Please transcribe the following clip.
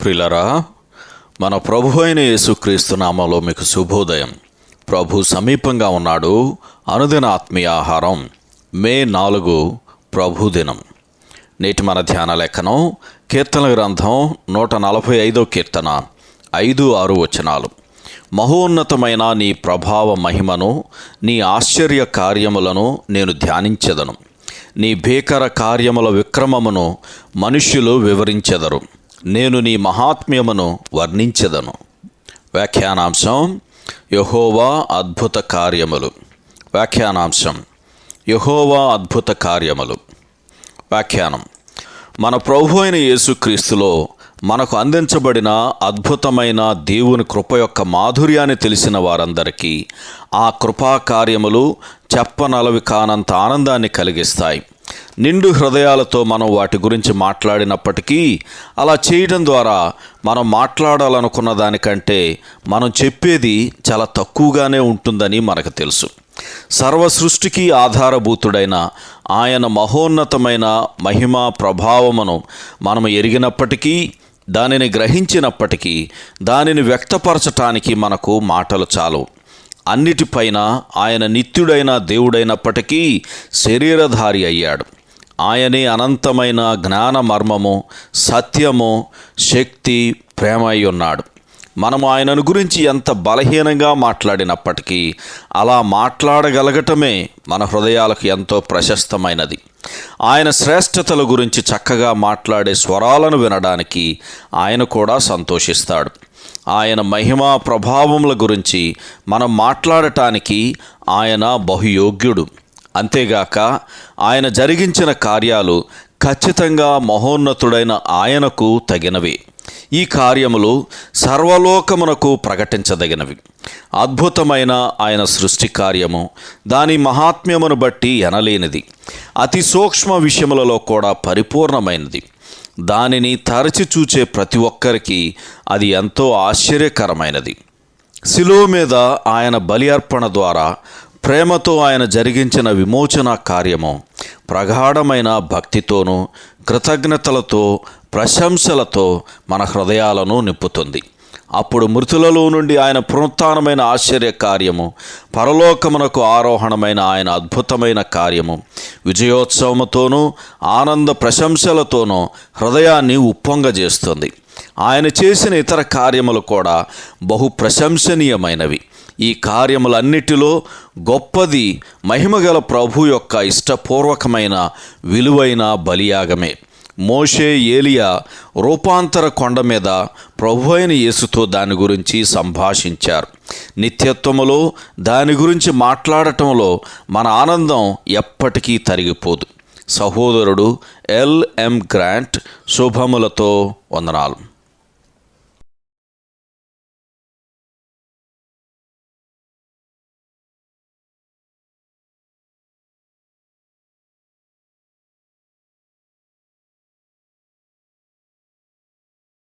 ప్రిలరా మన ప్రభు అయిన యేసుక్రీస్తు నామంలో మీకు శుభోదయం. ప్రభు సమీపంగా ఉన్నాడు అనుదిన ఆత్మీయ ఆహారం మే నాలుగు ప్రభు దినం. నేటి మన ధ్యాన లేఖనం కీర్తన గ్రంథం నూట నలభై ఐదో కీర్తన ఐదు ఆరు వచనాలు. మహోన్నతమైన నీ ప్రభావ మహిమను నీ ఆశ్చర్య కార్యములను నేను ధ్యానించెదను. నీ భీకర కార్యముల విక్రమమును మనుష్యులు వివరించెదరు. నేను నీ మహాత్మ్యమును వర్ణించదను. వ్యాఖ్యానాంశం యహోవా అద్భుత కార్యములు. వ్యాఖ్యానాంశం యహోవా అద్భుత కార్యములు. వ్యాఖ్యానం మన ప్రభు అయిన యేసుక్రీస్తులో మనకు అందించబడిన అద్భుతమైన దేవుని కృప యొక్క మాధుర్యాన్ని తెలిసిన వారందరికీ ఆ కృపా కార్యములు చెప్పనలవి కానంత ఆనందాన్ని కలిగిస్తాయి. నిండు హృదయాలతో మనం వాటి గురించి మాట్లాడినప్పటికీ అలా చేయడం ద్వారా మనం మాట్లాడాలనుకున్న దానికంటే మనం చెప్పేది చాలా తక్కువగానే ఉంటుందని మనకు తెలుసు. సర్వ సృష్టికి ఆధారభూతుడైన ఆయన మహోన్నతమైన మహిమ ప్రభావమును మనం ఎరిగినప్పటికీ దానిని గ్రహించినప్పటికీ దానిని వ్యక్తపరచటానికి మనకు మాటలు చాలు. అన్నిటిపైన ఆయన నిత్యుడైన దేవుడైనప్పటికీ శరీరధారి అయ్యాడు. ఆయనే అనంతమైన జ్ఞాన మర్మము సత్యము శక్తి ప్రేమ అయి ఉన్నాడు. మనము ఆయనను గురించి ఎంత బలహీనంగా మాట్లాడినప్పటికీ అలా మాట్లాడగలగటమే మన హృదయాలకు ఎంతో ప్రశస్తమైనది. ఆయన శ్రేష్టతల గురించి చక్కగా మాట్లాడే స్వరాలను వినడానికి ఆయన కూడా సంతోషిస్తాడు. ఆయన మహిమా ప్రభావముల గురించి మనం మాట్లాడటానికి ఆయన బహుయోగ్యుడు. అంతేగాక ఆయన జరిగించిన కార్యాలు ఖచ్చితంగా మహోన్నతుడైన ఆయనకు తగినవి. ఈ కార్యములు సర్వలోకమునకు ప్రకటించదగినవి. అద్భుతమైన ఆయన సృష్టి కార్యము దాని మహాత్మ్యమును బట్టి ఎనలేనిది. అతి సూక్ష్మ విషయములలో కూడా పరిపూర్ణమైనది. దానిని తరచి చూచే ప్రతి ఒక్కరికి అది ఎంతో ఆశ్చర్యకరమైనది. శిలువ మీద ఆయన బలి అర్పణ ద్వారా ప్రేమతో ఆయన జరిగించిన విమోచన కార్యము ప్రగాఢమైన భక్తితోనూ కృతజ్ఞతలతో ప్రశంసలతో మన హృదయాలను నింపుతుంది. అప్పుడు మృతులలో నుండి ఆయన పునరుత్నమైన ఆశ్చర్య కార్యము పరలోకమునకు ఆరోహణమైన ఆయన అద్భుతమైన కార్యము. విజయోత్సవముతోనూ ఆనంద ప్రశంసలతోనూ హృదయాన్ని ఉప్పొంగజేస్తుంది. ఆయన చేసిన ఇతర కార్యములు కూడా బహు ప్రశంసనీయమైనవి. ఈ కార్యములన్నిటిలో గొప్పది మహిమగల ప్రభు యొక్క ఇష్టపూర్వకమైన విలువైన బలియాగమే. మోషే ఏలియా రూపాంతర కొండ మీద ప్రభు అయిన యేసుతో దాని గురించి సంభాషించారు. నిత్యత్వములో దాని గురించి మాట్లాడటంలో మన ఆనందం ఎప్పటికీ తరిగిపోదు. సహోదరుడు ఎల్ఎం గ్రాంట్ శుభములతో వందనాలు.